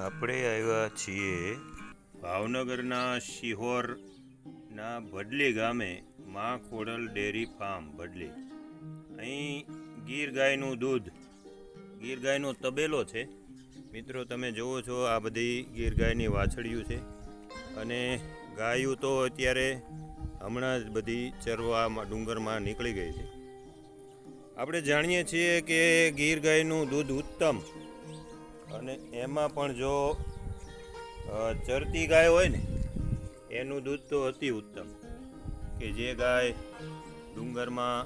આપણે આવ્યા છીએ ભાવનગરના શિહોરના ભડલી ગામે મા ખોડલ ડેરી ફાર્મ ભડલી. અહીં ગીર ગાયનું દૂધ, ગીર ગાયનો તબેલો છે. મિત્રો, તમે જુઓ છો આ બધી ગીર ગાયની વાછડીયું છે. અને ગાયું તો અત્યારે હમણાં જ બધી ચરવામાં ડુંગરમાં નીકળી ગઈ છે. આપણે જાણીએ છીએ કે ગીર ગાયનું દૂધ ઉત્તમ અને એમાં પણ જો ચરતી ગાય હોય ને, એનું દૂધ તો અતિ ઉત્તમ. કે જે ગાય ડુંગરમાં,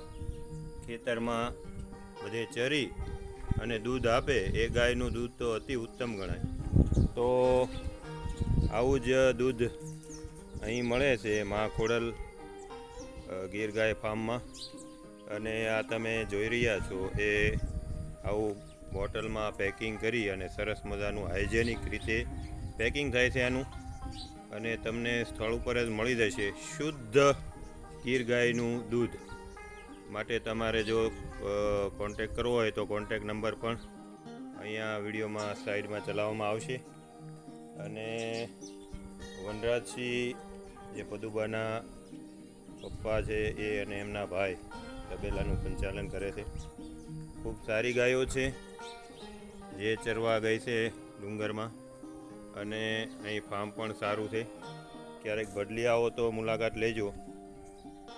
ખેતરમાં બધે ચરી અને દૂધ આપે, એ ગાયનું દૂધ તો અતિ ઉત્તમ ગણાય. તો આવું જ દૂધ અહીં મળે છે મા ખોડલ ગીર ગાય ફાર્મમાં. અને આ તમે જોઈ રહ્યા છો, એ આવું બોટલમાં પેકિંગ કરી અને સરસ મજાનું હાઇજેનિક રીતે પેકિંગ થાય છે આનું. અને તમને સ્થળ ઉપર જ મળી જશે શુદ્ધ ગીર ગાયનું દૂધ. માટે તમારે જો કોન્ટેક કરવો હોય તો કોન્ટેક નંબર પણ અહીંયા વિડીયોમાં સાઈડમાં ચલાવવામાં આવશે. અને વનરાજસિંહ જે પદુબાના પપ્પા છે એ અને એમના ભાઈ, તબેલાનું સંચાલન કરે છે. ખૂબ સારી ગાયો છે. જે ચરવા ગઈ છે ડુંગરમાં અને અહીં ફાર્મ પણ સારું છે. ક્યારેક બદલી આવો તો મુલાકાત લેજો.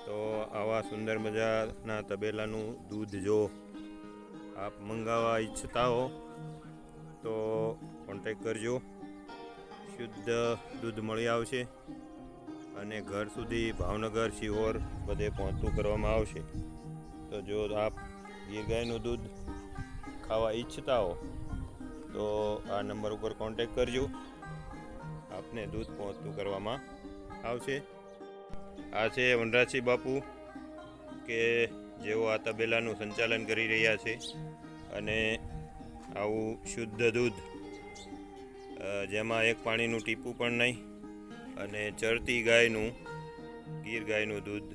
તો આવા સુંદર મજાના તબેલાનું દૂધ જો આપ મંગાવવા ઈચ્છતા હો તો કોન્ટેક કરજો. શુદ્ધ દૂધ મળી આવશે અને ઘર સુધી ભાવનગર, શિહોર બધે પહોંચતું કરવામાં આવશે. તો જો આપ ગીર ગાયનું દૂધ ખાવા ઈચ્છતા હો તો આ નંબર ઉપર કોન્ટેક કરજો. આપને દૂધ પહોંચતું કરવામાં આવશે. આ છે વનરાજસિંહ બાપુ, કે જેઓ આ તબેલાનું સંચાલન કરી રહ્યા છે અને આવું શુદ્ધ દૂધ જેમાં એક પાણીનું ટીપું પણ નહીં અને ચરતી ગાયનું, ગીર ગાયનું દૂધ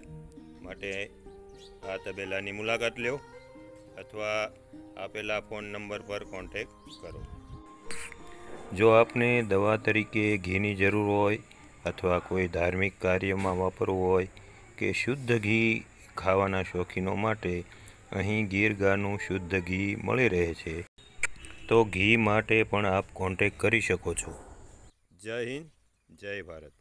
માટે આ તબેલાની મુલાકાત લ્યો. અથવા આપેલા ફોન નંબર પર કોન્ટેક કરો. જો આપને દવા તરીકે ઘીની જરૂર હોય અથવા કોઈ ધાર્મિક કાર્યમાં વાપરવું હોય કે શુદ્ધ ઘી ખાવાના શોખીનો માટે અહીં ગીર ગાનું શુદ્ધ ઘી મળી રહે છે તો ઘી માટે પણ આપ કોન્ટેક કરી શકો છો. જય હિન્દ જય ભારત.